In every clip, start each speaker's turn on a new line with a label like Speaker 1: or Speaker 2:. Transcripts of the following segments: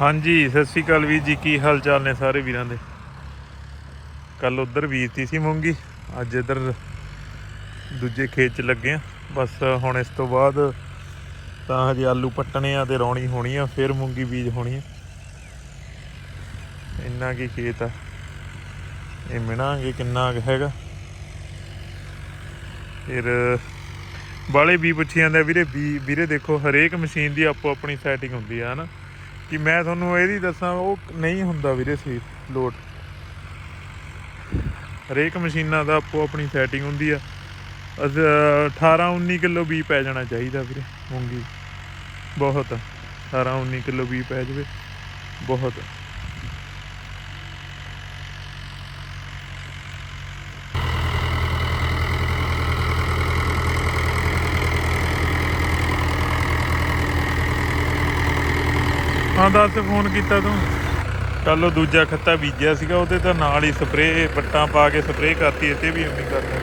Speaker 1: ਹਾਂਜੀ ਸਤਿ ਸ਼੍ਰੀ ਅਕਾਲ ਵੀਰ ਜੀ ਕੀ ਹਾਲ ਚਾਲ ਨੇ ਸਾਰੇ ਵੀਰਾਂ ਦੇ? ਕੱਲ ਉਧਰ ਬੀਜਤੀ ਸੀ ਮੂੰਗੀ ਅੱਜ ਇਧਰ ਦੂਜੇ ਖੇਤ ਚ ਲੱਗੇ ਆ। ਬਸ ਹੁਣ ਇਸ ਤੋਂ ਬਾਅਦ ਤਾਂ ਹਜੇ ਆਲੂ ਪੱਟਣੇ ਆ ਤੇ ਰੌਣੀ ਹੋਣੀ ਆ ਫਿਰ ਮੂੰਗੀ ਬੀਜ ਹੋਣੀ ਆ। ਇੰਨਾ ਕੀ ਖੇਤ ਆ। ਇਹ ਮਿਣਾਂਗੇ ਕਿੰਨਾ ਕੁ ਹੈਗਾ। ਫਿਰ ਬਾਲੇ ਵੀ ਪੁੱਛੀ ਜਾਂਦੇ ਆ, ਵੀਰੇ ਵੀ ਵੀਰੇ ਦੇਖੋ ਹਰੇਕ ਮਸ਼ੀਨ ਦੀ ਆਪੋ ਆਪਣੀ ਸੈਟਿੰਗ ਹੁੰਦੀ ਆ ਹਨਾ? ਕਿ ਮੈਂ ਤੁਹਾਨੂੰ ਇਹਦੀ ਦੱਸਾਂ, ਉਹ ਨਹੀਂ ਹੁੰਦਾ ਵੀਰੇ ਸੀ, ਲੋਡ। ਹਰੇਕ ਮਸ਼ੀਨਾਂ ਦਾ ਆਪੋ ਆਪਣੀ ਸੈਟਿੰਗ ਹੁੰਦੀ ਆ। ਅਸ 18 19 ਕਿਲੋ ਵੀ ਪੈ ਜਾਣਾ ਚਾਹੀਦਾ ਵੀਰੇ, ਮੂੰਗੀ। ਬਹੁਤ। 18 19 ਕਿਲੋ ਵੀ ਪੈ ਜਾਵੇ। ਬਹੁਤ। ਹਾਂ, ਦੱਸ ਫੋਨ ਕੀਤਾ ਤੂੰ। ਕੱਲ ਉਹ ਦੂਜਾ ਖੱਤਾ ਬੀਜਿਆ ਸੀਗਾ, ਉਹਦੇ ਤਾਂ ਨਾਲ ਹੀ ਸਪਰੇ ਪੱਟਾਂ ਪਾ ਕੇ ਸਪਰੇਅ ਕਰਤੀ, ਇੱਥੇ ਵੀ ਉਮੀ ਕਰਦਾ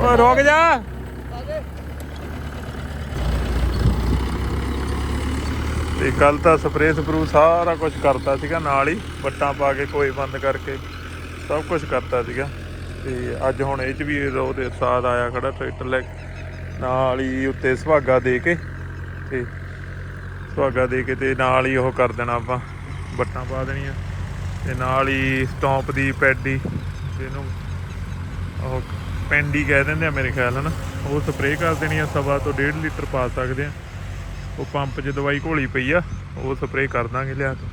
Speaker 1: ਓਏ, ਰੁਕ ਜਾ। ਤੇ ਕੱਲ ਤਾਂ ਸਪਰੇਅ ਸਪਰੂ ਸਾਰਾ ਕੁਝ ਕਰਤਾ ਸੀਗਾ, ਨਾਲ ਹੀ ਪੱਟਾਂ ਪਾ ਕੇ ਕੋਈ ਬੰਦ ਕਰਕੇ, ਸਭ ਕੁਝ ਕਰਤਾ ਸੀਗਾ। ਤੇ ਅੱਜ ਹੁਣ ਇਹ ਚ ਵੀ ਉਹਦੇ ਸਾਥ ਆਇਆ ਖੜਾ, ਟਰੈਕਟਰ ਲੈ ਕੇ। ਨਾਲ ਹੀ ਉੱਤੇ ਸੁਹਾਗਾ ਦੇ ਕੇ ਤੇ ਸੁਹਾਗਾ ਦੇ ਕੇ ਤੇ ਨਾਲ ਹੀ ਉਹ ਕਰ ਦੇਣਾ ਆਪਾਂ ਬੱਟਾਂ ਪਾ ਦੇਣੀਆਂ ਤੇ ਨਾਲ ਹੀ ਸਟੌਂਪ ਦੀ ਪੈਡੀ ਜਿਹਨੂੰ ਉਹ ਪੈਂਡੀ ਕਹਿ ਦਿੰਦੇ ਆ ਮੇਰੇ ਖਿਆਲ ਨਾਲ। ਉਹ ਸਪਰੇਅ ਕਰ ਦੇਣੀ ਆ, ਸਵਾ ਤੋਂ 1.5 ਲੀਟਰ ਪਾ ਸਕਦੇ ਆ। ਉਹ ਪੰਪ 'ਚ ਦਵਾਈ ਘੋਲੀ ਪਈ ਆ, ਉਹ ਸਪਰੇਅ ਕਰ ਦਾਂਗੇ ਲਿਆ ਕੇ।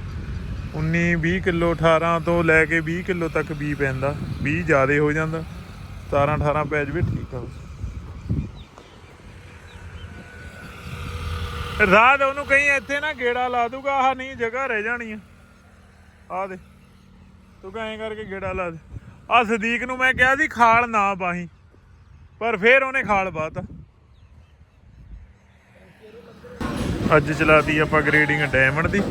Speaker 1: 19 20 ਕਿਲੋ 18 ਤੋਂ ਲੈ ਕੇ 20 ਕਿਲੋ ਤੱਕ ਬੀ ਪੈਂਦਾ 20 ਜ਼ਿਆਦਾ ਹੋ ਜਾਂਦਾ 17 18 ਪੈ ਜਵੇ, ਠੀਕ ਆ। ਰਾਤ ਉਹਨੂੰ ਕਹੀਂ ਇੱਥੇ ਨਾ ਗੇੜਾ ਲਾ ਦੂਗਾ, ਆਹ ਨਹੀਂ, ਜਗ੍ਹਾ ਰਹਿ ਜਾਣੀ ਆ। ਆ ਦੇ ਤੂੰ ਕਹੀਂ ਕਰਕੇ ਗੇੜਾ ਲਾ ਦੇ। ਆ ਸਦੀਕ ਨੂੰ ਮੈਂ ਕਿਹਾ ਸੀ, ਖਾਲ ਨਾ ਬਾਹੀ, ਪਰ ਫੇਰ ਉਹਨੇ ਖਾਲ ਬਾਤਾ। ਅੱਜ ਚਲਾਤੀ ਆਪਾਂ ਗ੍ਰੇਡਿੰਗ ਡਾਇਮੰਡ ਦੀ।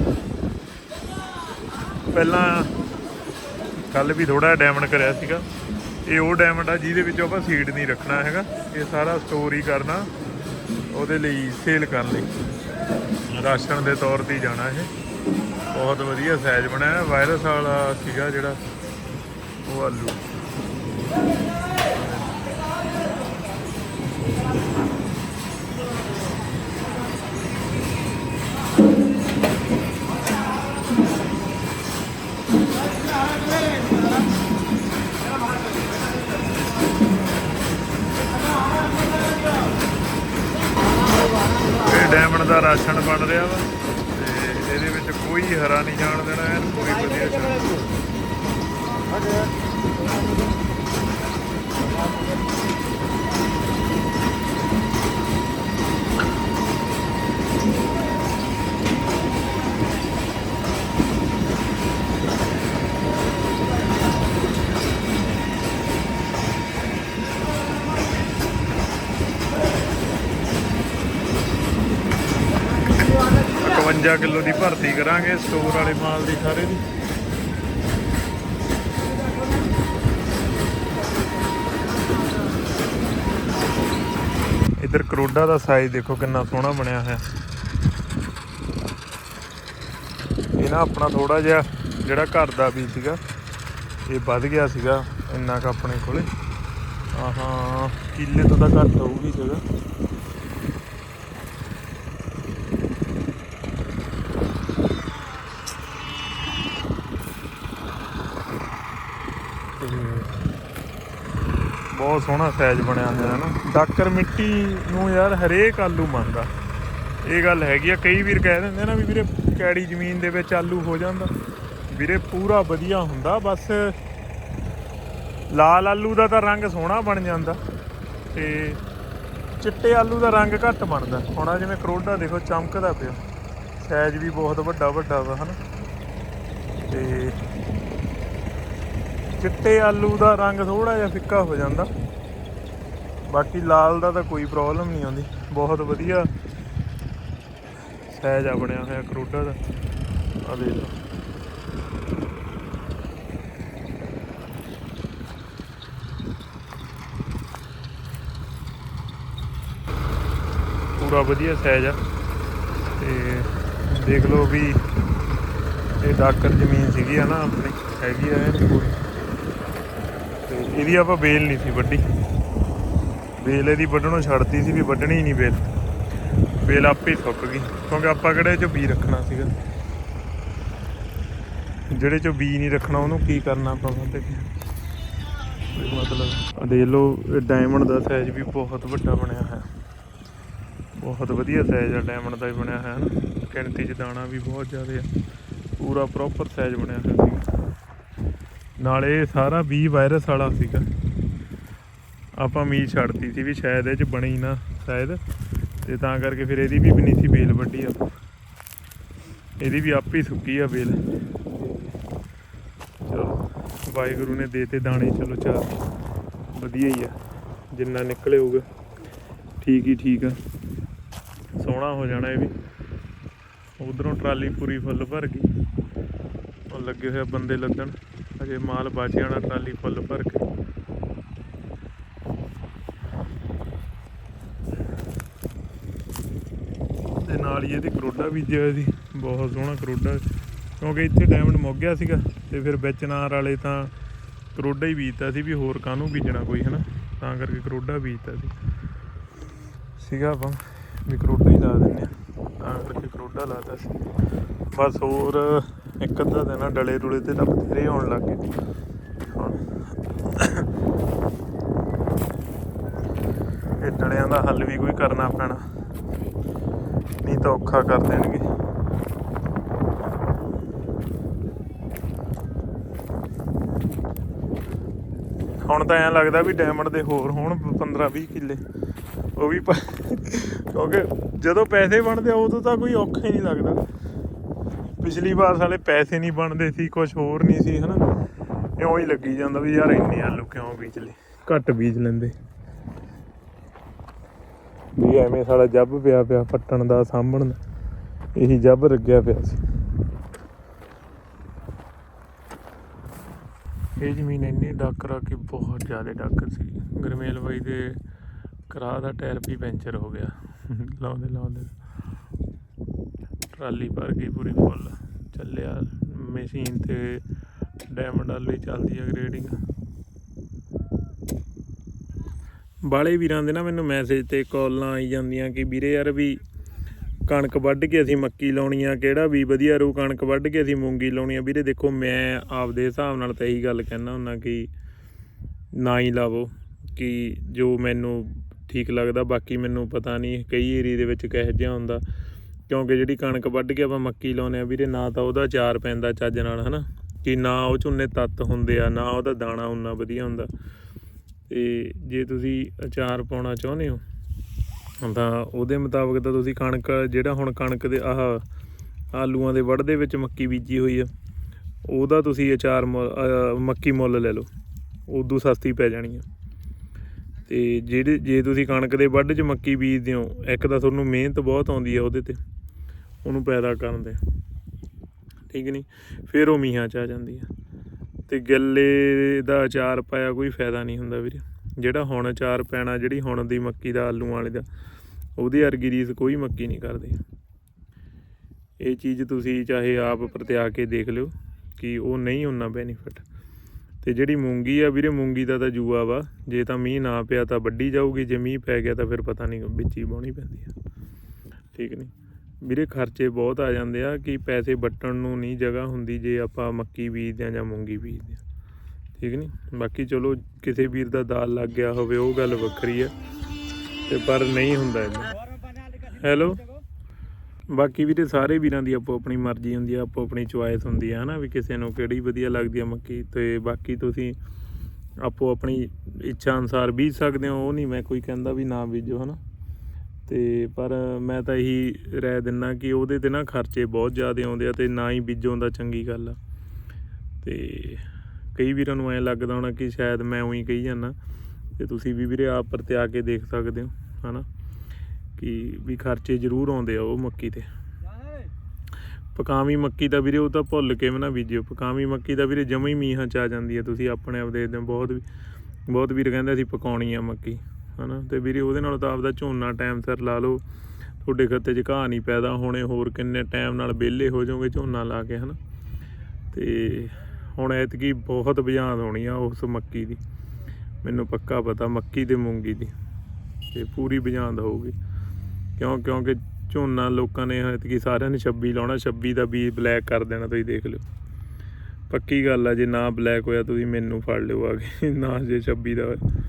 Speaker 1: ਪਹਿਲਾਂ ਕੱਲ ਵੀ ਥੋੜਾ ਡਾਇਮੰਡ ਕਰਿਆ ਸੀਗਾ। ਇਹ ਉਹ ਡਾਇਮੰਡ ਆ ਜਿਹਦੇ ਵਿੱਚ ਆਪਾਂ ਸੀਡ ਨਹੀਂ ਰੱਖਣਾ ਹੈਗਾ। ਇਹ ਸਾਰਾ ਸਟੋਰ ਹੀ ਕਰਨਾ, ਉਹਦੇ ਲਈ ਸੇਲ ਕਰਨ ਲਈ। ਰਾਸ਼ਨ ਦੇ ਤੌਰ ਤੇ ਜਾਣਾ ਇਹ। ਬਹੁਤ ਵਧੀਆ ਸਾਈਜ਼ ਬਣਿਆ। ਵਾਇਰਸ ਵਾਲਾ ਸੀਗਾ ਜਿਹੜਾ, ਉਹ ਆਲੂ। ਡਾਇਮੰਡ ਦਾ ਰਾਸ਼ਨ ਬਣ ਰਿਹਾ ਵਾ ਤੇ ਇਹਦੇ ਵਿੱਚ ਕੋਈ ਹਰਾ ਨਹੀਂ ਜਾਣ ਦੇਣਾ ਐਨ ਪੂਰੀ ਵਧੀਆ ਚੱਲ ਇਕਵੰਜਾ ਕਿਲੋ ਦੀ ਭਰਤੀ ਕਰਾਂਗੇ ਸਟੋਰ ਵਾਲੇ ਮਾਲ ਦੀ ਸਾਰੇ ਦੀ। ਇਧਰ ਕਰੋਡਾ ਦਾ ਸਾਈਜ਼ ਦੇਖੋ ਕਿੰਨਾ ਸੋਹਣਾ ਬਣਿਆ ਹੋਇਆ। ਇਹ ਨਾ ਆਪਣਾ ਥੋੜਾ ਜਿਹਾ ਜਿਹੜਾ ਘਰ ਦਾ ਵੀ ਸੀਗਾ, ਇਹ ਵੱਧ ਗਿਆ ਸੀਗਾ ਇੰਨਾ ਕ ਆਪਣੇ ਕੋਲੇ। ਆਹਾਂ, ਕਿੱਲੇ ਤੋਂ ਤਾਂ ਘੱਟ ਹੋਊਗੀ ਜਗ੍ਹਾ। ਬਹੁਤ ਸੋਹਣਾ ਸੈਜ ਬਣਿਆ ਹੋਇਆ ਨਾ। ਡਾਕਰ ਮਿੱਟੀ ਨੂੰ ਯਾਰ ਹਰੇਕ ਆਲੂ ਮੰਨਦਾ। ਇਹ ਗੱਲ ਹੈਗੀ ਆ, ਕਈ ਵੀਰ ਕਹਿ ਦਿੰਦੇ ਨਾ ਵੀ ਵੀਰੇ ਕੈੜੀ ਜ਼ਮੀਨ ਦੇ ਵਿੱਚ ਆਲੂ ਹੋ ਜਾਂਦਾ। ਵੀਰੇ ਪੂਰਾ ਵਧੀਆ ਹੁੰਦਾ, ਬਸ ਲਾਲ ਆਲੂ ਦਾ ਤਾਂ ਰੰਗ ਸੋਹਣਾ ਬਣ ਜਾਂਦਾ ਤੇ ਚਿੱਟੇ ਆਲੂ ਦਾ ਰੰਗ ਘੱਟ ਬਣਦਾ। ਹੁਣ ਆਹ ਜਿਵੇਂ ਕਰੋਡਾ ਦੇਖੋ, ਚਮਕਦਾ ਪਿਆ। ਸਾਈਜ਼ ਵੀ ਬਹੁਤ ਵੱਡਾ ਵੱਡਾ ਵਾ, ਹਨਾ। ਤੇ ਚਿੱਟੇ ਆਲੂ ਦਾ ਰੰਗ ਥੋੜਾ ਜਿਹਾ ਫਿੱਕਾ ਹੋ ਜਾਂਦਾ। ਬਾਕੀ ਲਾਲ ਦਾ ਤਾਂ ਕੋਈ ਪ੍ਰੋਬਲਮ ਨਹੀਂ ਆਉਂਦੀ। ਬਹੁਤ ਵਧੀਆ ਸਾਈਜ਼ ਆ ਬਣਿਆ ਹੋਇਆ ਕਰੋਡਾ ਦਾ। ਆ ਦੇਖ ਲਓ। ਪੂਰਾ ਵਧੀਆ ਸਾਈਜ਼ ਆ। ਤੇ ਦੇਖ ਲਓ ਵੀ ਇਹ ਡਾਕਰ ਜ਼ਮੀਨ ਸੀਗੀ ਆ ਨਾ ਆਪਣੀ, ਹੈਗੀ ਆ ਇਹ ਪੂਰੀ। ਇਹਦੀ ਆਪਾਂ ਬੇਲ ਨਹੀਂ ਸੀ ਵੱਢੀ। ਬੇਲ ਇਹਦੀ ਵੱਢਣੋਂ ਛੱਡਤੀ ਸੀ ਵੀ ਵੱਢਣੀ ਹੀ ਨਹੀਂ ਬੇਲ ਬੇਲ ਆਪੇ ਹੀ ਸੁੱਕ ਗਈ, ਕਿਉਂਕਿ ਆਪਾਂ ਕਿਹੜੇ ਚ ਬੀ ਰੱਖਣਾ ਸੀਗਾ? ਜਿਹੜੇ ਚ ਬੀ ਨਹੀਂ ਰੱਖਣਾ, ਉਹਨੂੰ ਕੀ ਕਰਨਾ ਆਪਾਂ ਵੱਢ ਕੇ ਮਤਲਬ ਆਹ ਦੇਖ ਲਓ, ਇਹ ਡਾਇਮੰਡ ਦਾ ਸਾਈਜ਼ ਵੀ ਬਹੁਤ ਵੱਡਾ ਬਣਿਆ ਹੈ ਬਹੁਤ ਵਧੀਆ ਸਾਈਜ਼ ਆ ਡਾਇਮੰਡ ਦਾ ਹੀ ਬਣਿਆ ਹੈ ਨਾ ਗਿਣਤੀ ਚ ਦਾਣਾ ਵੀ ਬਹੁਤ ਜ਼ਿਆਦਾ ਆ। ਪੂਰਾ ਪ੍ਰੋਪਰ ਸਾਈਜ਼ ਬਣਿਆ ਹੋਇਆ ਸੀਗਾ। ਨਾਲੇ ਸਾਰਾ ਵੀ ਵਾਇਰਸ ਵਾਲਾ ਸੀਗਾ। ਆਪਾਂ ਉਮੀਦ ਛੱਡਤੀ ਸੀ ਵੀ ਸ਼ਾਇਦ ਇਹ ਚ ਬਣੀ ਨਾ, ਸ਼ਾਇਦ। ਤੇ ਤਾਂ ਕਰਕੇ ਫਿਰ ਇਹਦੀ ਵੀ ਵੀ ਨਹੀਂ ਸੀ ਬੇਲ ਵੱਢੀ ਆ। ਇਹਦੀ ਵੀ ਆਪ ਹੀ ਸੁੱਕੀ ਆ ਬੇਲ। ਚਲੋ, ਵਾਹਿਗੁਰੂ ਨੇ ਦੇਤੇ ਦਾਣੇ, ਚਲੋ ਚਾਰ ਵਧੀਆ ਹੀ ਆ, ਜਿੰਨਾ ਨਿਕਲੇ ਹੋਊਗਾ। ਠੀਕ ਹੀ ਠੀਕ ਆ। ਸੋਹਣਾ ਹੋ ਜਾਣਾ ਇਹ ਵੀ। ਉਧਰੋਂ ਟਰਾਲੀ ਪੂਰੀ ਫੁੱਲ ਭਰ ਗਈ। ਉਹ ਲੱਗੇ ਹੋਏ ਬੰਦੇ ਲੱਦਣ ਅਜੇ ਮਾਲ ਬਚ ਜਾਣਾ ਟਰਾਲੀ ਫੁੱਲ ਭਰ ਕੇ। ਤੇ ਨਾਲ ਹੀ ਇਹਦੇ ਕਰੋਡਾ ਬੀਜਿਆ ਸੀ ਬਹੁਤ ਸੋਹਣਾ ਕਰੋਡਾ। ਕਿਉਂਕਿ ਇੱਥੇ ਡਾਇਮੰਡ ਮੁੱਕ ਗਿਆ ਸੀਗਾ ਤੇ ਫਿਰ ਵਿੱਚ ਵਾਲੇ ਤਾਂ ਕਰੋਡਾ ਹੀ ਬੀਜਤਾ ਸੀ ਵੀ ਹੋਰ ਕਾਹਨੂੰ ਬੀਜਣਾ ਕੋਈ, ਹਨਾ? ਤਾਂ ਕਰਕੇ ਕਰੋਡਾ ਬੀਜਤਾ ਸੀ। ਸੀਗਾ ਆਪਾਂ, ਵੀ ਕਰੋਡਾ ਹੀ ਲਾ ਦਿੰਦੇ ਆ ਤਾਂ ਕਰਕੇ ਕਰੋਡਾ ਲਾਤਾ ਸੀ। ਬਸ ਹੋਰ ਇੱਕ ਅੱਧਾ ਦਿਨ ਆ ਡਲੇ ਡੁਲੇ ਤੇ ਤਾਂ ਬਥੇਰੇ ਆਉਣ ਲੱਗ ਗਏ। ਹੁਣ ਇਹ ਡਲਿਆਂ ਦਾ ਹੱਲ ਵੀ ਕੋਈ ਕਰਨਾ ਪੈਣਾ। ਨਹੀਂ ਤਾਂ ਔਖਾ ਕਰ ਦੇਣਗੇ। ਹੁਣ ਤਾਂ ਐਂ ਲੱਗਦਾ ਵੀ ਡਾਇਮੰਡ ਦੇ ਹੋਰ ਹੋਣ 15 20 ਕਿੱਲੇ। ਉਹ ਵੀ ਕਿਉਂਕਿ ਜਦੋਂ ਪੈਸੇ ਬਣਦੇ ਆ, ਉਦੋਂ ਤਾਂ ਕੋਈ ਔਖਾ ਹੀ ਨਹੀਂ ਲੱਗਦਾ। ਪਿਛਲੀ ਵਾਰ ਸਾਲੇ ਪੈਸੇ ਨਹੀਂ ਬਣਦੇ ਸੀ ਕੁਝ ਹੋਰ ਨਹੀਂ ਸੀ, ਹਨਾ? ਇਉਂ ਹੀ ਲੱਗੀ ਜਾਂਦਾ ਵੀ ਯਾਰ ਇੰਨੇ ਆਲੂ ਕਿਉਂ ਬੀਜ ਲਏ? ਘੱਟ ਬੀਜ ਲੈਂਦੇ। ਵੀ ਐਵੇਂ ਸਾਲਾ ਜੱਬ ਪਿਆ ਪਿਆ ਪੱਟਣ ਦਾ, ਸਾਂਭਣ ਦਾ। ਇਹੀ ਜੱਬ ਲੱਗਿਆ ਪਿਆ ਸੀ। ਇਹ ਜ਼ਮੀਨ ਇੰਨੀ ਡਾਕਰਾ ਕਿ ਬਹੁਤ ਜ਼ਿਆਦਾ ਡਾਕਰ ਸੀ। ਗਰਮੇਲ ਬਾਈ ਦੇ ਕਰਾ ਦਾ ਟਾਇਰ ਵੀ ਪੈਂਚਰ ਹੋ ਗਿਆ। ਲਾਉਂਦੇ ਲਾਉਂਦੇ ਟਰਾਲੀ ਭਰ ਗਈ ਪੂਰੀ ਫੁੱਲ ਚੱਲਿਆ ਮਸ਼ੀਨ ਤੇ ਡਾਇਮੰਡ ਵਾਲੀ ਚੱਲਦੀ ਆ ਗ੍ਰੇਡਿੰਗ ਬਾਲੇ ਵੀਰਾਂ ਦੇ ਨਾ ਮੈਨੂੰ ਮੈਸੇਜ ਤੇ ਕਾਲਾਂ ਆਈ ਜਾਂਦੀਆਂ ਕਿ ਵੀਰੇ ਯਾਰ ਵੀ ਕਣਕ ਵੱਢ ਕੇ ਅਸੀਂ ਮੱਕੀ ਲਾਉਣੀ ਆ, ਕਿਹੜਾ ਵੀ ਵਧੀਆ ਰੂ ਕਣਕ ਵੱਢ ਕੇ ਅਸੀਂ ਮੂੰਗੀ ਲਾਉਣੀ ਆ। ਵੀਰੇ ਦੇਖੋ ਮੈਂ ਆਪਦੇ ਹਿਸਾਬ ਨਾਲ ਤਾਂ ਇਹੀ ਗੱਲ ਕਹਿਣਾ ਹੁੰਦਾ ਕਿ ਨਾ ਹੀ ਲਾਵੋ, ਕਿ ਜੋ ਮੈਨੂੰ ਠੀਕ ਲੱਗਦਾ, ਬਾਕੀ ਮੈਨੂੰ ਪਤਾ ਨਹੀਂ, ਕਈ ਏਰੀਏ ਦੇ ਵਿੱਚ ਕਿਹੋ ਜਿਹਾ ਹੁੰਦਾ। ਕਿਉਂਕਿ ਜਿਹੜੀ ਕਣਕ ਵੱਢ ਕੇ ਆਪਾਂ ਮੱਕੀ ਲਾਉਨੇ ਆ ਵੀਰੇ, ਨਾ ਤਾਂ ਉਹਦਾ ਚਾਰ ਪੈਂਦਾ ਚੱਜ ਨਾਲ, ਹਨਾ? ਕਿ ਨਾ ਉਹ ਚ ਉਨੇ ਤੱਤ ਹੁੰਦੇ ਆ, ਨਾ ਉਹਦਾ ਦਾਣਾ ਉਨਾ ਵਧੀਆ ਹੁੰਦਾ। ਤੇ ਜੇ ਤੁਸੀਂ ਅਚਾਰ ਪਾਉਣਾ ਚਾਹੁੰਦੇ ਹੋ, ਤਾਂ ਉਹਦੇ ਮੁਤਾਬਕ ਤਾਂ ਤੁਸੀਂ ਕਣਕ, ਜਿਹੜਾ ਹੁਣ ਕਣਕ ਦੇ ਆਹ ਆਲੂਆਂ ਦੇ ਵੱਢ ਦੇ ਵਿੱਚ ਮੱਕੀ ਬੀਜੀ ਹੋਈ ਆ, ਉਹਦਾ ਤੁਸੀਂ ਅਚਾਰ ਮੱਕੀ ਮੁੱਲ ਲੈ ਲਓ, ਉਦੋਂ ਸਸਤੀ ਪੈ ਜਾਣੀ ਆ। ਤੇ ਜਿਹੜੇ, ਜੇ ਤੁਸੀਂ ਕਣਕ ਦੇ ਵੱਢ 'ਚ ਮੱਕੀ ਬੀਜਦੇ ਹੋ, ਇੱਕ ਤਾਂ ਤੁਹਾਨੂੰ ਮਿਹਨਤ ਬਹੁਤ ਆਉਂਦੀ ਆ ਉਹਦੇ ਤੇ। ਉਹਨੂੰ ਪੈਦਾ ਕਰਨ ਦੇ। ਠੀਕ ਨਹੀਂ ਫਿਰ ਉਹ ਮੀਹਾਂ 'ਚ ਆ ਜਾਂਦੀ ਆ। ਤੇ ਗੱਲੇ ਦਾ ਅਚਾਰ ਪਾਇਆ ਕੋਈ ਫਾਇਦਾ ਨਹੀਂ ਹੁੰਦਾ ਵੀਰੇ। ਜਿਹੜਾ ਹੁਣ ਅਚਾਰ ਪੈਣਾ, ਜਿਹੜੀ ਹੁਣ ਦੀ ਮੱਕੀ ਦਾ ਆਲੂ ਵਾਲੇ ਦਾ, ਉਹਦੀ ਵਰਗੀ ਰੀਸ ਕੋਈ ਮੱਕੀ ਨਹੀਂ ਕਰਦੀ। ਇਹ ਚੀਜ਼ ਤੁਸੀਂ ਚਾਹੇ ਆਪ ਪ੍ਰਤਿਆ ਕੇ ਦੇਖ ਲਿਓ ਕਿ ਉਹ ਨਹੀਂ ਉਹਨਾਂ ਬੈਨੀਫਿਟ ਤੇ ਜਿਹੜੀ ਮੂੰਗੀ ਆ ਵੀਰੇ, ਮੂੰਗੀ ਦਾ ਤਾਂ ਜੂਆ ਵਾ। ਜੇ ਤਾਂ ਮੀਂਹ ਨਾ ਪਿਆ ਤਾਂ ਵੱਢੀ ਜਾਊਗੀ, ਜੇ ਮੀਂਹ ਪੈ ਗਿਆ ਤਾਂ ਫਿਰ ਪਤਾ ਨਹੀਂ ਵਿੱਚ ਹੀ ਬਾਉਣੀ ਪੈਂਦੀ ਆ। ਠੀਕ ਨਹੀਂ ਵੀਰੇ ਖਰਚੇ ਬਹੁਤ ਆ ਜਾਂਦੇ ਆ ਕਿ ਪੈਸੇ ਵੱਟਣ ਨੂੰ ਨਹੀਂ ਜਗ੍ਹਾ ਹੁੰਦੀ ਜੇ ਆਪਾਂ ਮੱਕੀ ਬੀਜਦੇ ਆ ਜਾਂ ਮੂੰਗੀ ਬੀਜਦੇ ਆ। ਠੀਕ ਨਹੀਂ ਬਾਕੀ ਚਲੋ, ਕਿਸੇ ਵੀਰ ਦਾ ਦਾਲ ਲੱਗ ਗਿਆ ਹੋਵੇ, ਉਹ ਗੱਲ ਵੱਖਰੀ ਆ। ਤੇ ਪਰ ਨਹੀਂ ਹੁੰਦਾ ਇੰਨਾ ਹੈਲੋ ਬਾਕੀ ਵੀਰੇ ਸਾਰੇ ਵੀਰਾਂ ਦੀ ਆਪੋ ਆਪਣੀ ਮਰਜ਼ੀ ਹੁੰਦੀ ਆ ਆਪੋ ਆਪਣੀ ਚੁਆਇਸ ਹੁੰਦੀ ਆ, ਹਨਾ, ਵੀ ਕਿਸੇ ਨੂੰ ਕਿਹੜੀ ਵਧੀਆ ਲੱਗਦੀ ਆ ਮੱਕੀ। ਤੇ ਬਾਕੀ ਤੁਸੀਂ ਆਪੋ ਆਪਣੀ ਇੱਛਾ ਅਨੁਸਾਰ ਬੀਜ ਸਕਦੇ ਹੋ, ਉਹ ਨਹੀਂ ਮੈਂ ਕੋਈ ਕਹਿੰਦਾ ਵੀ ਨਾ ਬੀਜੋ, ਹਨਾ। ਤੇ ਪਰ ਮੈਂ ਤਾਂ ਇਹੀ ਰਾਏ ਦਿੰਨਾ ਕਿ ਉਹਦੇ ਤੇ ਨਾ ਖਰਚੇ ਬਹੁਤ ਜ਼ਿਆਦਾ ਆਉਂਦੇ ਆ ਤੇ ਨਾ ਹੀ ਬੀਜੋਂ ਦਾ ਚੰਗੀ ਗੱਲ ਆ। ਤੇ ਕਈ ਵੀਰਾਂ ਨੂੰ ਐ ਲੱਗਦਾ ਹੋਣਾ ਕਿ ਸ਼ਾਇਦ ਮੈਂ ਉਹੀ ਕਹੀ ਜਾਂਦਾ। ਤੇ ਤੁਸੀਂ ਵੀ ਵੀਰੇ ਆਪ ਪ੍ਰਤਿਆ ਕੇ ਦੇਖ ਸਕਦੇ ਹੋ, ਹਨਾ? ਕਿ ਵੀ ਖਰਚੇ ਜ਼ਰੂਰ ਆਉਂਦੇ ਆ ਉਹ ਮੱਕੀ ਤੇ। ਪਕਾਵੀ ਮੱਕੀ ਦਾ ਵੀਰੇ ਉਹ ਤਾਂ ਭੁੱਲ ਕੇ ਵੀ ਨਾ ਬੀਜਿਓ। ਪਕਾਵੀ ਮੱਕੀ ਦਾ ਵੀਰੇ ਜਮਾਂ ਹੀ ਮੀਂਹਾਂ ਚ ਆ ਜਾਂਦੀ ਹੈ ਤੁਸੀਂ ਆਪਣੇ ਆਪ ਦੇਖਦੇ ਹੋ, ਬਹੁਤ ਵੀ ਬਹੁਤ ਵੀਰ ਕਹਿੰਦੇ ਅਸੀਂ ਪਕਾਉਣੀ ਆ ਮੱਕੀ। ਹਨਾ? ਤੇ ਵੀਰੇ, ਉਹਦੇ ਨਾਲ ਤਾਂ ਆਪਦਾ ਝੋਨਾ ਟਾਈਮ ਸਿਰ ਲਾ ਲਓ। ਤੁਹਾਡੇ ਖੱਤੇ 'ਚ ਘਾਹ ਨਹੀਂ ਪੈਦਾ ਹੋਣੇ, ਹੋਰ ਕਿੰਨੇ ਟਾਈਮ ਨਾਲ ਵਿਹਲੇ ਹੋ ਜਾਓਗੇ ਝੋਨਾ ਲਾ ਕੇ, ਹਨਾ? ਤੇ ਹੁਣ ਐਤਕੀ ਬਹੁਤ ਬਜਾਂਦ ਹੋਣੀ ਆ ਉਸ ਮੱਕੀ ਦੀ। ਮੈਨੂੰ ਪੱਕਾ ਪਤਾ, ਮੱਕੀ ਤੇ ਮੂੰਗੀ ਦੀ। ਤੇ ਪੂਰੀ ਬਜਾਂਦ ਹੋਊਗੀ। ਕਿਉਂ, ਕਿਉਂਕਿ ਝੋਨਾ ਲੋਕਾਂ ਨੇ ਐਤਕੀ ਸਾਰਿਆਂ ਨੇ 26 ਲਾਉਣਾ 26 ਦਾ ਬੀਜ ਬਲੈਕ ਕਰ ਦੇਣਾ, ਤੁਸੀਂ ਦੇਖ ਲਿਓ। ਪੱਕੀ ਗੱਲ ਆ, ਜੇ ਨਾ ਬਲੈਕ ਹੋਇਆ ਤੁਸੀਂ ਮੈਨੂੰ ਫੜ ਲਿਓ ਆ ਕੇ, ਨਾ ਜੇ 26 ਦਾ ਹੋਇਆ।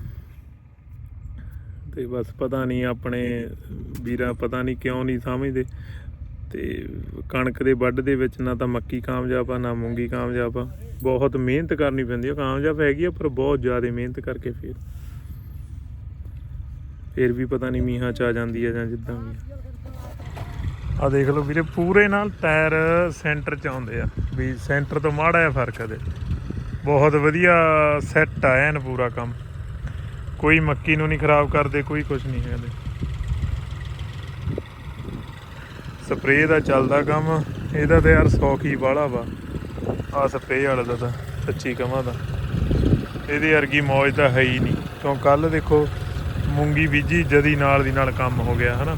Speaker 1: ਤੇ ਬਸ ਪਤਾ ਨਹੀਂ ਆਪਣੇ ਵੀਰਾਂ ਪਤਾ ਨਹੀਂ ਕਿਉਂ ਨਹੀਂ ਸਮਝਦੇ। ਤੇ ਕਣਕ ਦੇ ਵੱਢ ਦੇ ਵਿੱਚ ਨਾ ਤਾਂ ਮੱਕੀ ਕਾਮਯਾਬ ਆ, ਨਾ ਮੂੰਗੀ ਕਾਮਯਾਬ ਆ। ਬਹੁਤ ਮਿਹਨਤ ਕਰਨੀ ਪੈਂਦੀ ਆ, ਕਾਮਯਾਬ ਹੈਗੀ ਆ, ਪਰ ਬਹੁਤ ਜ਼ਿਆਦਾ ਮਿਹਨਤ ਕਰਕੇ ਫਿਰ। ਫਿਰ ਵੀ ਪਤਾ ਨਹੀਂ ਮੀਂਹਾਂ ਚ ਆ ਜਾਂਦੀ ਆ ਜਾਂ ਜਿੱਦਾਂ ਵੀ ਆ। ਦੇਖ ਲਓ ਵੀਰੇ, ਪੂਰੇ ਨਾਲ ਟਾਇਰ ਸੈਂਟਰ ਚ ਆਉਂਦੇ ਆ। ਵੀ ਸੈਂਟਰ ਤੋਂ ਮਾੜਾ ਹੈ ਫ਼ਰਕ ਆ ਦੇ ਬਹੁਤ ਵਧੀਆ ਸੈੱਟ ਆ, ਐਨ ਪੂਰਾ ਕੰਮ। ਕੋਈ ਮੱਕੀ ਨੂੰ ਨਹੀਂ ਖਰਾਬ ਕਰਦੇ, ਕੋਈ ਕੁਝ ਨਹੀਂ ਹੈਗਾ ਸਪਰੇਅ ਦਾ ਚੱਲਦਾ ਕੰਮ, ਇਹਦਾ ਤੇ ਯਾਰ ਸੌਖ ਹੀ ਬਾਹਲਾ ਵਾ। ਆ ਸਪਰੇਅ ਵਾਲਾ ਦਾ ਤਾਂ, ਸੱਚੀ ਕਮਾਂ ਦਾ ਇਹਦੀ ਵਰਗੀ ਮੌਜ ਤਾਂ ਹੈ ਹੀ ਨਹੀਂ। ਕਿਉਂ ਕੱਲ ਦੇਖੋ, ਮੂੰਗੀ ਬੀਜੀ, ਜਦੀ ਨਾਲ ਦੀ ਨਾਲ ਕੰਮ ਹੋ ਗਿਆ, ਹਨਾ।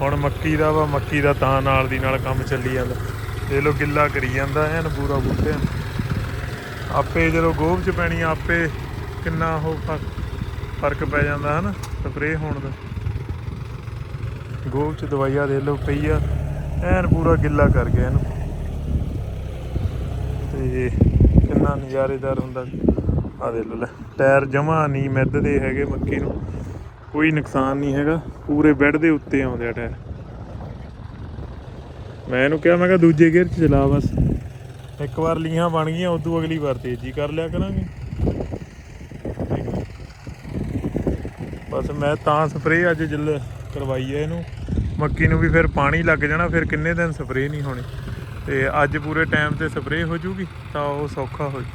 Speaker 1: ਹੁਣ ਮੱਕੀ ਦਾ ਵਾ, ਮੱਕੀ ਦਾ ਤਾਂ ਨਾਲ ਦੀ ਨਾਲ ਕੰਮ ਚੱਲੀ ਜਾਂਦਾ। ਇਹ ਲੋ ਗਿੱਲਾ ਕਰੀ ਜਾਂਦਾ, ਐਨ ਪੂਰਾ ਬੂਟਿਆਂ। ਆਪੇ ਜਦੋਂ ਗੋਭ ਚ ਪੈਣੀ, ਆਪੇ ਕਿੰਨਾ ਉਹ ਫਰਕ- ਪੈ ਜਾਂਦਾ ਹਨਾ, ਸਪਰੇਅ ਹੋਣ ਦਾ। ਗੋਭ ਚ ਦਵਾਈਆਂ ਦੇ ਲਓ, ਪਈ ਆ। ਐਨ ਪੂਰਾ ਗਿੱਲਾ ਕਰ ਗਿਆ ਇਹਨੂੰ। ਤੇ ਕਿੰਨਾ ਨਜ਼ਾਰੇਦਾਰ ਹੁੰਦਾ। ਆ ਦੇ ਲੈ, ਟਾਇਰ ਜਮਾ ਨਹੀਂ ਮਿੱਧਦੇ ਹੈਗੇ ਮੱਕੀ ਨੂੰ। ਕੋਈ ਨੁਕਸਾਨ ਨਹੀਂ ਹੈਗਾ, ਪੂਰੇ ਬੈੱਡ ਦੇ ਉੱਤੇ ਆਉਂਦੇ ਆ ਟਾਇਰ। ਮੈਂ ਇਹਨੂੰ ਕਿਹਾ, ਮੈਂ ਕਿਹਾ ਦੂਜੇ ਗੇਅਰ 'ਚ ਚਲਾ ਬਸ। ਇੱਕ ਵਾਰ ਲੀਹਾਂ ਬਣ ਗਈਆਂ, ਉਦੋਂ ਅਗਲੀ ਵਾਰ ਤੇਜ਼ੀ ਕਰ ਲਿਆ ਕਰਾਂਗੇ। ਬਸ ਮੈਂ ਤਾਂ ਸਪਰੇਅ ਅੱਜ ਜਿੱਲ ਕਰਵਾਈ ਹੈ ਇਹਨੂੰ। ਮੱਕੀ ਨੂੰ ਵੀ ਫਿਰ ਪਾਣੀ ਲੱਗ ਜਾਣਾ, ਫਿਰ ਕਿੰਨੇ ਦਿਨ ਸਪਰੇਅ ਨਹੀਂ ਹੋਣੀ। ਤੇ ਅੱਜ ਪੂਰੇ ਟਾਈਮ ਤੇ ਸਪਰੇਅ ਹੋ ਜੂਗੀ, ਤਾਂ ਉਹ ਸੌਖਾ ਹੋ ਜੂ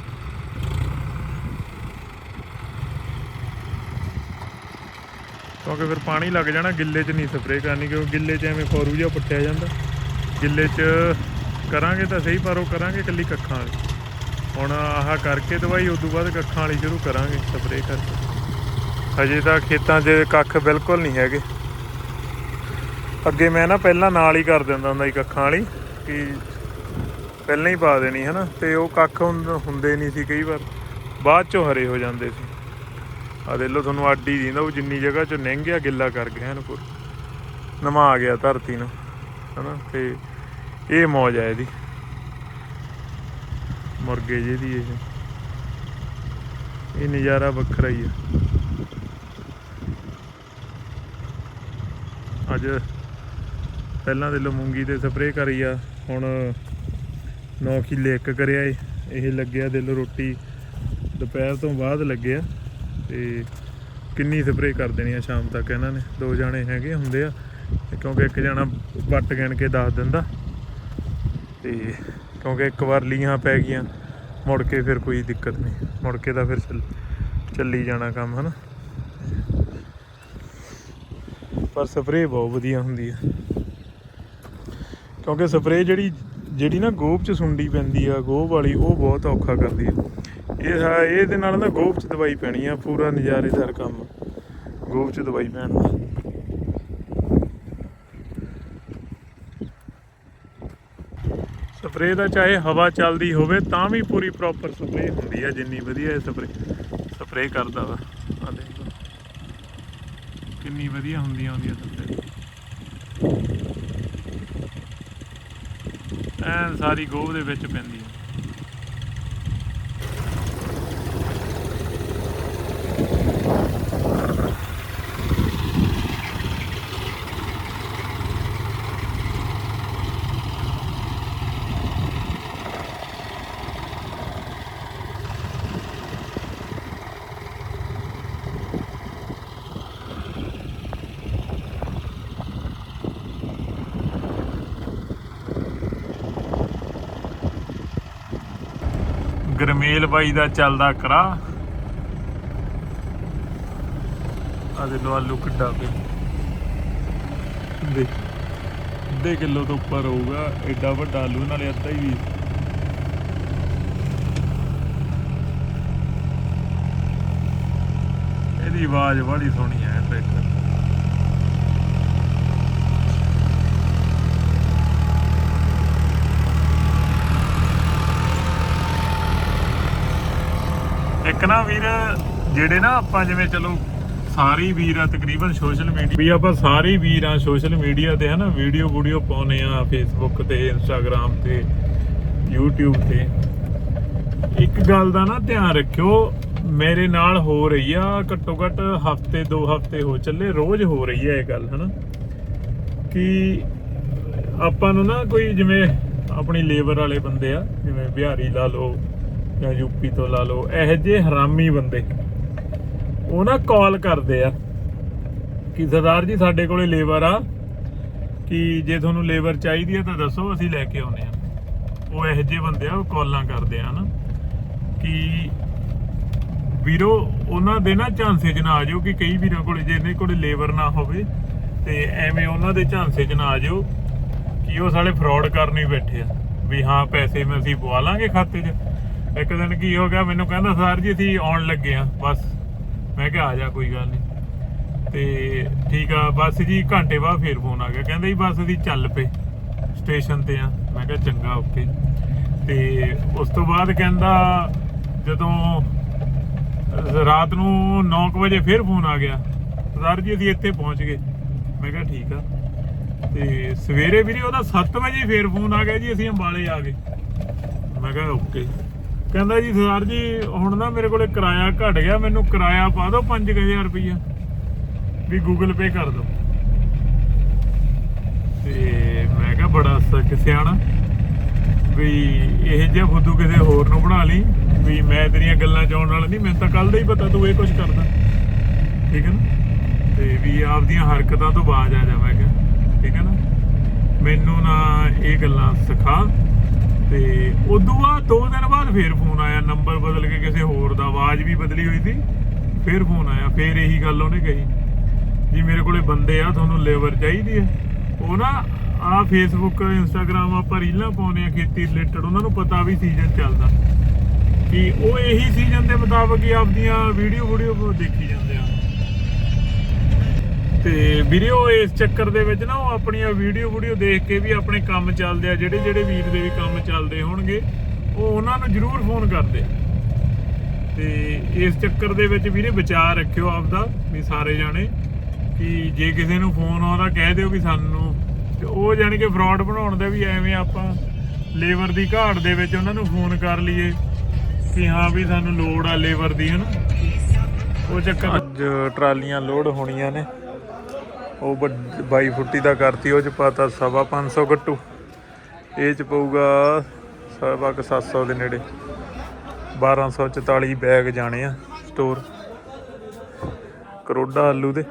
Speaker 1: ਕਿਉਂਕਿ ਫਿਰ ਪਾਣੀ ਲੱਗ ਜਾਣਾ, ਗਿੱਲੇ 'ਚ ਨਹੀਂ ਸਪਰੇਅ ਕਰਨੀ, ਕਿਉਂਕਿ ਗਿੱਲੇ 'ਚ ਐਵੇਂ ਫੌਰੂ ਜਿਹਾ ਪੱਟਿਆ ਜਾਂਦਾ। ਗਿੱਲੇ 'ਚ ਕਰਾਂਗੇ ਤਾਂ ਸਹੀ, ਪਰ ਉਹ ਕਰਾਂਗੇ ਇਕੱਲੀ ਕੱਖਾਂ ਵਾਲੀ। ਹੁਣ ਆਹ ਕਰਕੇ ਦਵਾਈ, ਉਦੋਂ ਬਾਅਦ ਕੱਖਾਂ ਵਾਲੀ ਸ਼ੁਰੂ ਕਰਾਂਗੇ ਸਪਰੇਅ ਕਰਕੇ। ਹਜੇ ਤਾਂ ਖੇਤਾਂ 'ਚ ਕੱਖ ਬਿਲਕੁਲ ਨਹੀਂ ਹੈਗੇ। ਅੱਗੇ ਮੈਂ ਨਾ ਪਹਿਲਾਂ ਨਾਲ ਹੀ ਕਰ ਦਿੰਦਾ ਹੁੰਦਾ ਸੀ ਕੱਖਾਂ ਵਾਲੀ, ਕਿ ਪਹਿਲਾਂ ਹੀ ਪਾ ਦੇਣੀ ਹਨਾ, ਤੇ ਉਹ ਕੱਖ ਹੁੰਦ- ਹੁੰਦੇ ਨਹੀਂ ਸੀ ਕਈ ਵਾਰ। ਬਾਅਦ ਚੋਂ ਹਰੇ ਹੋ ਜਾਂਦੇ ਸੀ। ਆ ਦੇ ਲੋ ਤੁਹਾਨੂੰ ਆਡੀ ਦਿੰਦਾ ਉਹ ਜਿੰਨੀ ਜਗ੍ਹਾ 'ਚੋਂ ਲੰਘ ਗਿਆ, ਗਿੱਲਾ ਕਰ ਗਿਆ ਇਹਨੂੰ ਪੂਰ। ਨਮਾ ਆ ਗਿਆ ਧਰਤੀ ਨੂੰ, ਹਨਾ, ਤੇ ਇਹ ਮੌਜ ਹੈ ਇਹਦੀ। ਮੁਰਗੇ ਜਿਹਦੀ ਇਹ। ਇਹ ਨਜ਼ਾਰਾ ਵੱਖਰਾ ਹੀ ਆ। ਅੱਜ ਪਹਿਲਾਂ ਦੇ ਲੋ ਮੂੰਗੀ ਤੇ ਸਪਰੇਅ ਕਰੀ ਆ। ਹੁਣ 9 ਕਿੱਲੇ ਇੱਕ ਕਰਿਆ ਏ। ਇਹ ਲੱਗਿਆ ਦਿਲ ਰੋਟੀ। ਦੁਪਹਿਰ ਤੋਂ ਬਾਅਦ ਲੱਗਿਆ ਤੇ ਕਿੰਨੀ ਸਪਰੇਅ ਕਰ ਦੇਣੀ ਆ ਸ਼ਾਮ ਤੱਕ ਇਹਨਾਂ ਨੇ। ਦੋ ਜਾਣੇ ਹੈਗੇ ਹੁੰਦੇ ਆ। ਤੇ ਕਿਉਂਕਿ ਇੱਕ ਜਾਣਾ ਵੱਟ ਗਿਣ ਕੇ ਦੱਸ ਦਿੰਦਾ। ਤੇ ਕਿਉਂਕਿ ਇੱਕ ਵਾਰ ਲੀਹਾਂ ਪੈ ਗਈਆਂ, ਮੁੜ ਕੇ ਫਿਰ ਕੋਈ ਦਿੱਕਤ ਨਹੀਂ। ਮੁੜ ਕੇ ਤਾਂ ਫਿਰ ਚੱਲ- ਚੱਲੀ ਜਾਣਾ ਕੰਮ, ਹਨਾ? ਪਰ ਸਪਰੇਅ ਬਹੁਤ ਵਧੀਆ ਹੁੰਦੀ ਆ। ਕਿਉਂਕਿ ਸਪਰੇਅ ਜਿਹੜੀ ਜਿਹੜੀ ਨਾ ਗੋਭ ਚ ਸੁੰਡੀ ਪੈਂਦੀ ਆ ਗੋਭ ਵਾਲੀ, ਉਹ ਬਹੁਤ ਔਖਾ ਕਰਦੀ ਆ। ਇਹ ਹੈ, ਇਹਦੇ ਨਾਲ ਨਾ ਗੋਭ ਚ ਦਵਾਈ ਪੈਣੀ ਆ, ਪੂਰਾ ਨਜ਼ਾਰੇਦਾਰ ਕੰਮ। ਗੋਭ ਚ ਦਵਾਈ ਪੈਣ ਦਾ ਸਪਰੇਅ ਦਾ ਚਾਹੇ ਹਵਾ ਚੱਲਦੀ ਹੋਵੇ, ਤਾਂ ਵੀ ਪੂਰੀ ਪ੍ਰੋਪਰ ਸਪਰੇਅ ਹੁੰਦੀ ਆ, ਜਿੰਨੀ ਵਧੀਆ ਇਹ ਸਪਰੇਅ ਸਪਰੇਅ ਕਰਦਾ ਵਾ। ਕਿੰਨੀ ਵਧੀਆ ਹੁੰਦੀਆਂ ਹੁੰਦੀਆਂ ਸਪਰੇਅ ਐਨ ਸਾਰੀ ਗੋਭ ਦੇ ਵਿੱਚ ਪੈਂਦੀ। ਆ ਬਾਈ ਦਾ ਚੱਲਦਾ ਕਰਾ। ਆ ਦੇ ਲੋ ਆਲੂ ਕਿੱਡਾ ਪਿਆ ਦੇ ਅੱਧੇ ਕਿਲੋ ਤੋਂ ਉੱਪਰ ਹੋਊਗਾ ਐਡਾ ਵੱਡਾ ਆਲੂ, ਨਾਲੇ ਅੱਧਾ ਹੀ ਵੀ ਇਹਦੀ ਆਵਾਜ਼ ਬੜੀ ਸੋਹਣੀ ਹੈ ਟਰੈਕਟਰ ਇੱਕ ਨਾ ਵੀਰ, ਜਿਹੜੇ ਨਾ ਆਪਾਂ ਜਿਵੇਂ ਚਲੋ ਸਾਰੇ ਵੀਰ ਆ, ਤਕਰੀਬਨ ਸੋਸ਼ਲ ਮੀਡੀਆ ਵੀ ਆਪਾਂ ਸਾਰੇ ਵੀਰ ਆ ਸੋਸ਼ਲ ਮੀਡੀਆ ਤੇ ਹਨਾ ਵੀਡੀਓ ਵੀਡੀਓ ਪਾਉਨੇ ਆ ਫੇਸਬੁੱਕ ਤੇ ਇੰਸਟਾਗ੍ਰam ਤੇ, YouTube ਤੇ। ਇੱਕ ਗੱਲ ਦਾ ਨਾ ਧਿਆਨ ਰੱਖਿਓ, ਮੇਰੇ ਨਾਲ ਹੋ ਰਹੀ ਆ ਘੱਟੋ ਘੱਟ ਹਫ਼ਤੇ, ਦੋ ਹਫ਼ਤੇ ਹੋ ਚੱਲੇ, ਰੋਜ਼ ਹੋ ਰਹੀ ਆ ਇਹ ਗੱਲ, ਹਨਾ। ਕਿ ਆਪਾਂ ਨੂੰ ਨਾ ਕੋਈ ਜਿਵੇਂ ਆਪਣੀ ਲੇਬਰ ਵਾਲੇ ਬੰਦੇ ਆ, ਜਿਵੇਂ ਬਿਹਾਰੀ ਲਾ ਲਓ ਜਾਂ ਯੂਪੀ ਤੋਂ ਲਾ ਲਓ, ਇਹੋ ਜਿਹੇ ਹਰਾਮੀ ਬੰਦੇ। ਉਹ ਨਾ ਕਾਲ ਕਰਦੇ ਆ ਕਿ ਸਰਦਾਰ ਜੀ, ਸਾਡੇ ਕੋਲੇ ਲੇਬਰ ਆ, ਕਿ ਜੇ ਤੁਹਾਨੂੰ ਲੇਬਰ ਚਾਹੀਦੀ ਹੈ ਤਾਂ ਦੱਸੋ, ਅਸੀਂ ਲੈ ਕੇ ਆਉਨੇ ਆ। ਉਹ ਇਹੋ ਜਿਹੇ ਬੰਦੇ ਆ, ਉਹ ਕਾਲਾਂ ਕਰਦੇ ਆ ਨਾ, ਕਿ ਵੀਰੋ, ਉਹਨਾਂ ਦੇ ਨਾ ਝਾਂਸੇ 'ਚ ਨਾ ਆ ਜਾਓ, ਕਿ ਕਈ ਵੀਰਾਂ ਕੋਲੇ ਜੇ ਇਹਨਾਂ ਕੋਲੇ ਲੇਬਰ ਨਾ ਹੋਵੇ, ਤੇ ਐਵੇਂ ਉਹਨਾਂ ਦੇ ਝਾਂਸੇ 'ਚ ਨਾ ਆ ਜਾਓ, ਕਿ ਉਹ ਸਾਲੇ ਫਰਾਡ ਕਰਨ ਹੀ ਬੈਠੇ ਆ, ਵੀ ਹਾਂ, ਪੈਸੇ ਮੈਂ ਅਸੀਂ ਪਵਾ ਲਾਂਗੇ ਖਾਤੇ 'ਚ। ਇੱਕ ਦਿਨ ਕੀ ਹੋ ਗਿਆ, ਮੈਨੂੰ ਕਹਿੰਦਾ, ਸਰ ਜੀ, ਅਸੀਂ ਆਉਣ ਲੱਗੇ ਆ ਬਸ। ਮੈਂ ਕਿਹਾ, ਆ ਜਾ, ਕੋਈ ਗੱਲ ਨਹੀਂ ਤੇ ਠੀਕ ਆ, ਬਸ ਜੀ, ਘੰਟੇ ਬਾਅਦ ਫੇਰ ਫੋਨ ਆ ਗਿਆ। ਕਹਿੰਦਾ ਜੀ, ਬਸ ਅਸੀਂ ਚੱਲ ਪਏ ਸਟੇਸ਼ਨ ਤੇ ਆ ਮੈਂ ਕਿਹਾ, ਚੰਗਾ ਓਕੇ ਤੇ ਉਸ ਤੋਂ ਬਾਅਦ ਕਹਿੰਦਾ, ਜਦੋਂ ਰਾਤ ਨੂੰ 9 ਵਜੇ ਫੇਰ ਫੋਨ ਆ ਗਿਆ, ਸਰ ਜੀ, ਅਸੀਂ ਇੱਥੇ ਪਹੁੰਚ ਗਏ। ਮੈਂ ਕਿਹਾ, ਠੀਕ ਆ। ਤੇ ਸਵੇਰੇ ਵੀਰੇ ਉਹਦਾ 7 ਵਜੇ ਫੇਰ ਫੋਨ ਆ ਗਿਆ ਜੀ, ਅਸੀਂ ਅੰਬਾਲੇ ਆ ਗਏ। ਮੈਂ ਕਿਹਾ ਓਕੇ ਕਹਿੰਦਾ ਜੀ ਸਰ ਜੀ, ਹੁਣ ਨਾ ਮੇਰੇ ਕੋਲੇ ਕਿਰਾਇਆ ਘਟ ਗਿਆ, ਮੈਨੂੰ ਕਿਰਾਇਆ ਪਾ ਦਿਓ 5000 ਰੁਪਈਆ। ਵੀ ਗੂਗਲ ਪੇ ਕਰ ਦਿਓ। ਤੇ ਮੈਂ ਕਿਹਾ ਬੜਾ ਸੱਚ ਸਿਆਣਾ। ਵੀ ਇਹ ਜਿਹਾ ਫੁੱਦੂ ਕਿਸੇ ਹੋਰ ਨੂੰ ਬਣਾ ਲਈ, ਵੀ ਮੈਂ ਤੇਰੀਆਂ ਗੱਲਾਂ ਚ ਆਉਣ ਵਾਲਾ ਨਹੀਂ, ਮੈਨੂੰ ਤਾਂ ਕੱਲ ਦਾ ਹੀ ਪਤਾ ਤੂੰ ਇਹ ਕੁਝ ਕਰਦਾ। ਠੀਕ ਹੈ ਨਾ? ਤੇ ਵੀ ਆਪਦੀਆਂ ਹਰਕਤਾਂ ਤੋਂ ਬਾਜ ਆ ਜਾ, ਮੈਂ ਕਿਹਾ। ਠੀਕ ਹੈ ਨਾ? ਮੈਨੂੰ ਨਾ ਇਹ ਗੱਲਾਂ ਸਿਖਾ। ਤੇ ਉਦੋਂ ਬਾਅਦ ਦੋ ਦਿਨ ਬਾਅਦ ਫੇਰ ਫੋਨ ਆਇਆ, ਨੰਬਰ ਬਦਲ ਕੇ ਕਿਸੇ ਹੋਰ ਦਾ, ਆਵਾਜ਼ ਵੀ ਬਦਲੀ ਹੋਈ ਸੀ, ਫੇਰ ਫੋਨ ਆਇਆ, ਫੇਰ ਇਹੀ ਗੱਲ ਉਹਨੇ ਕਹੀ ਜੀ ਮੇਰੇ ਕੋਲੇ ਬੰਦੇ ਆ, ਤੁਹਾਨੂੰ ਲੇਬਰ ਚਾਹੀਦੀ ਹੈ। ਉਹ ਨਾ ਆ ਫੇਸਬੁੱਕ ਇੰਸਟਾਗ੍ਰam ਆਪਾਂ ਰੀਲਾਂ ਪਾਉਂਦੇ ਆ ਖੇਤੀ ਰਿਲੇਟਡ ਉਹਨਾਂ ਨੂੰ ਪਤਾ ਵੀ ਸੀਜ਼ਨ ਚੱਲਦਾ। ਕਿ ਉਹ ਇਹੀ ਸੀਜ਼ਨ ਦੇ ਮੁਤਾਬਕ ਹੀ ਆਪਦੀਆਂ ਵੀਡੀਓ ਵੀਡੀਓ ਦੇਖੀ ਜਾਂਦੇ ਆ। ਤੇ ਵੀਡੀਓ ਇਸ ਚੱਕਰ ਦੇ ਵਿੱਚ ਨਾ ਉਹ ਆਪਣੀਆਂ ਵੀਡੀਓ ਵੀਡੀਓ ਦੇਖ ਕੇ ਵੀ ਆਪਣੇ ਕੰਮ ਚੱਲਦੇ ਆ ਜਿਹੜੇ ਜਿਹੜੇ ਵੀਰ ਦੇ ਵੀ ਕੰਮ ਚੱਲਦੇ ਹੋਣਗੇ। ਉਹ ਉਹਨਾਂ ਨੂੰ ਜ਼ਰੂਰ ਫੋਨ ਕਰਦੇ। ਤੇ ਇਸ ਚੱਕਰ ਦੇ ਵਿੱਚ ਵੀਰੇ ਵਿਚਾਰ ਰੱਖਿਓ ਆਪਦਾ ਵੀ ਸਾਰੇ ਜਾਣੇ ਕਿ ਜੇ ਕਿਸੇ ਨੂੰ ਫੋਨ ਆਉਂਦਾ ਕਹਿ ਦਿਓ ਵੀ ਸਾਨੂੰ। ਤੇ ਉਹ ਜਾਣੀ ਕਿ ਫਰਾਡ ਬਣਾਉਣ ਦਾ ਵੀ ਐਵੇਂ ਆਪਾਂ ਲੇਬਰ ਦੀ ਘਾਟ ਦੇ ਵਿੱਚ ਉਹਨਾਂ ਨੂੰ ਫੋਨ ਕਰ ਲਈਏ ਕਿ ਹਾਂ ਵੀ ਸਾਨੂੰ ਲੋੜ ਆ ਲੇਬਰ ਦੀ, ਹਨਾ? ਉਹ ਚੱਕਰ ਅੱਜ ਟਰਾਲੀਆਂ ਲੋਡ ਹੋਣੀਆਂ ਨੇ। ਉਹ 22 ਫੁੱਟੀ ਦਾ ਕਰਤੀ, ਉਹ ਚ ਪਾਤਾ ਸਵਾ 500 ਗੱਟੂ। ਇਹ ਚ ਪਊਗਾ ਸਵਾ ਕੁ 700 ਦੇ ਨੇੜੇ। 1244 ਬੈਗ ਜਾਣੇ ਆ ਸਟੋਰ ਕਰੋੜਾ ਆਲੂ ਦੇ,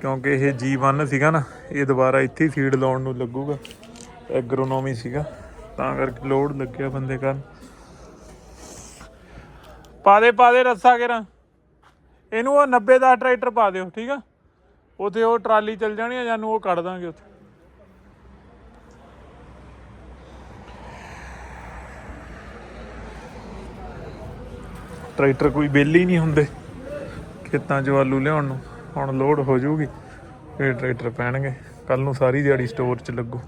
Speaker 1: ਕਿਉਂਕਿ ਇਹ ਜੀ1 ਸੀਗਾ ਨਾ, ਇਹ ਦੁਬਾਰਾ ਇੱਥੇ ਫੀਡ ਲਾਉਣ ਨੂੰ ਲੱਗੂਗਾ। ਐਗਰੋਨੋਮੀ ਸੀਗਾ, ਤਾਂ ਕਰਕੇ ਲੋਡ ਲੱਗਿਆ ਬੰਦੇ ਕਾਰਨ। ਪਾ ਦੇ ਪਾ ਦੇ ਰੱਸਾ ਕੇਰਾ ਇਹਨੂੰ ਉਹ 90 ਦਾ ਟਰੈਕਟਰ ਪਾ ਦਿਓ, ਠੀਕ ਆ? ਉਥੇ ਉਹ ਟਰਾਲੀ ਚੱਲ ਜਾਣੀ ਆ ਜਾਨੂੰ ਉਹ ਕੱਢ ਦਾਂਗੇ ਉੱਥੇ। ਟਰੈਕਟਰ ਕੋਈ ਬਿੱਲ ਨਹੀਂ ਹੁੰਦੇ। ਖੇਤਾਂ 'ਚ ਆਲੂ ਲਿਆਉਣ ਨੂੰ ਹੁਣ ਲੋਡ ਹੋ ਜਾਊਗੀ, ਫਿਰ ਟਰੈਕਟਰ ਪੈਣਗੇ। ਕੱਲ ਨੂੰ ਸਾਰੀ ਦਿਹਾੜੀ ਸਟੋਰ 'ਚ ਲੱਗੂ।